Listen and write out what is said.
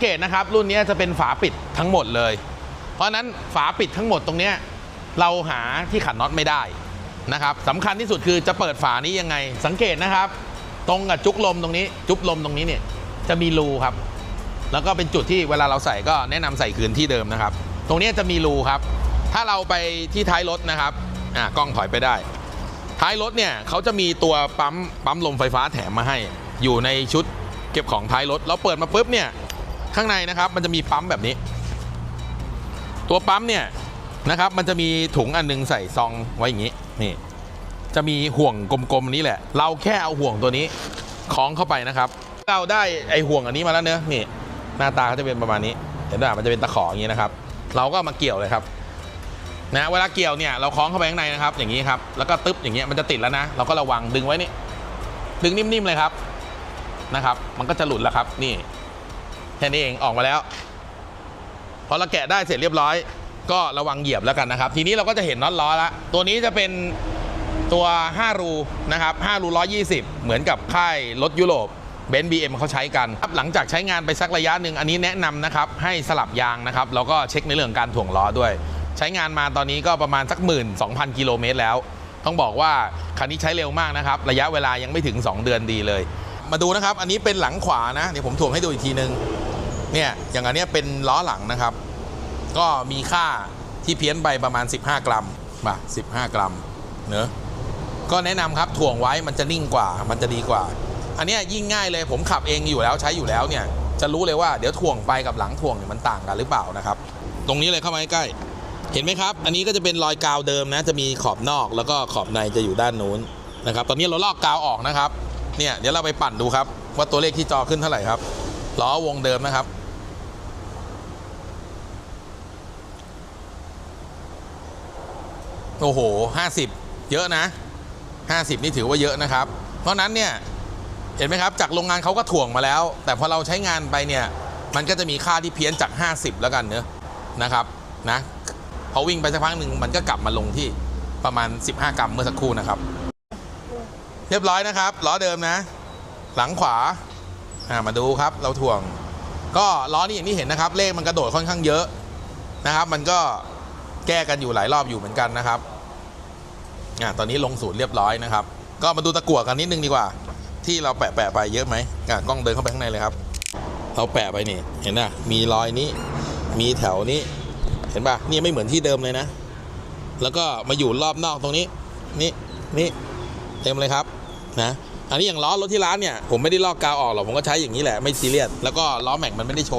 งเกตนะครับรุ่นนี้จะเป็นฝาปิดทั้งหมดเลย เพราะนั้นฝาปิดทั้งหมดตรงนี้เราหาที่ขันน็อตไม่ได้นะครับสำคัญที่สุดคือจะเปิดฝานี้ยังไง สังเกตนะครับ ตรงกับจุกลมตรงนี้ จุกลมตรงนี้เนี่ยจะมีรูครับ แล้วก็เป็นจุดที่เวลาเราใส่ก็แนะนำใส่คืนที่เดิมนะครับ ตรงนี้จะมีรูครับ ถ้าเราไปที่ท้ายรถนะครับอ่ากล้องถอยไปได้ ท้ายรถเนี่ยเขาจะมีตัวปั๊มปั๊มลมไฟฟ้าแถมมาให้ อยู่ในชุดเก็บของท้ายรถเราเปิดมาปุ๊บเนี่ย ข้างในนะครับมันจะมีปั๊มแบบนี้ ตัวปั๊มเนี่ยนะครับมันจะมีถุงอันหนึงใส่ซองไว้อย่างนี้นี่จะมีห่วงกลมๆนี้แหละ เราแค่เอาห่วงตัวนี้คล้องเข้าไปนะครับ เราได้ไอห่วงอันนี้มาแล้วเนอะนี่หน้าตาเขาจะเป็นประมาณนี้เห็นไหมมันจะเป็นตะขออย่างนี้นะครับ เราก็มาเกี่ยวเลยครับนะเวลาเกี่ยวเนี่ยเราคล้องเข้าไปข้างในนะครับ อย่างนี้ครับแล้วก็ตึ๊บอย่างเงี้ยมันจะติดแล้วนะ เราก็ระวังดึงไว้นี่ดึงนิ่มๆเลยครับนะครับ มันก็จะหลุดแล้วครับนี่ แค่นี้เองออกมาแล้วพอเราแกะได้เสร็จเรียบร้อย ก็ระวังเหยียบแล้วกันนะครับ ทีนี้เราก็จะเห็นน็อตล้อแล้วตัวนี้จะเป็นตัว 5 รูนะครับ5รู120 เหมือนกับค่ายรถยุโรปเบนซ์บีเอ็มเขาใช้กันครับหลังจากใช้งานไปสักระยะหนึ่งอันนี้แนะนำนะครับ ให้สลับยางนะครับแล้วก็เช็คในเรื่องการถ่วงล้อด้วย ใช้งานมาตอนนี้ก็ประมาณสักหมื่นสองพันกิโลเมตรแล้ว ต้องบอกว่าคันนี้ใช้เร็วมากนะครับ ระยะเวลายังไม่ถึง 2 เดือนดีเลย มาดูนะครับ อันนี้เป็นหลังขวานะเดี๋ยวผมถ่วงให้ดูอีกทีนึง เนี่ยอย่างอันนี้เป็นล้อหลังนะครับ ก็มีค่าที่เพี้ยนไปประมาณ 15 กรัมมา15 กรัมเนอะก็แนะนำครับถ่วงไว้มันจะนิ่งกว่า มันจะดีกว่า อันนี้ยิ่งง่ายเลยผมขับเองอยู่แล้วใช้อยู่แล้วเนี่ย จะรู้เลยว่าเดี๋ยวถ่วงไปกับหลังถ่วงเนี่ยมันต่างกันหรือเปล่านะครับ ตรงนี้เลยเข้ามาใกล้เห็นไหมครับ อันนี้ก็จะเป็นรอยกาวเดิมนะ จะมีขอบนอกแล้วก็ขอบในจะอยู่ด้านนู้นนะครับ ตอนนี้เราลอกกาวออกนะครับ เนี่ยเดี๋ยวเราไปปั่นดูครับ ว่าตัวเลขที่จอขึ้นเท่าไหร่ครับล้อวงเดิมนะครับ โอ้โห 50 เยอะนะ 50 นี่ถือว่าเยอะนะครับ เพราะนั้นเนี่ยเห็นไหมครับ จากโรงงานเขาก็ถ่วงมาแล้ว แต่พอเราใช้งานไปเนี่ย มันก็จะมีค่าที่เพี้ยนจาก 50 แล้วกันเนอะนะครับนะพอวิ่งไปสักพักหนึ่งมันก็กลับมาลงที่ประมาณ 15 กรัมเมื่อสักครู่นะครับ เรียบร้อยนะครับล้อเดิมนะ หลังขวาอ่ามาดูครับ เราถ่วง ก็ล้อนี่อย่างที่เห็นนะครับ เลขมันกระโดดค่อนข้างเยอะนะครับ มันก็ แก้กันอยู่หลายรอบอยู่เหมือนกันนะครับอ่าตอนนี้ลงศูนย์เรียบร้อยนะครับ ก็มาดูตะกั่วกันนิดนึงดีกว่า ที่เราแปะแปะไปเยอะไหมอะกล้องเดินเข้าไปข้างในเลยครับ เราแปะไปนี่เห็นป่ะมีรอยนี้ มีแถวนี้ เห็นป่ะนี่ไม่เหมือนที่เดิมเลยนะ แล้วก็มาอยู่รอบนอกตรงนี้ นี่นี่เต็มเลยครับนะอันนี้อย่างล้อรถที่ร้านเนี่ยผมไม่ได้ลอกกาวออกหรอกผมก็ใช้อย่างนี้แหละไม่ซีเรียสแล้วก็ล้อแม็กมันไม่ได้โชว์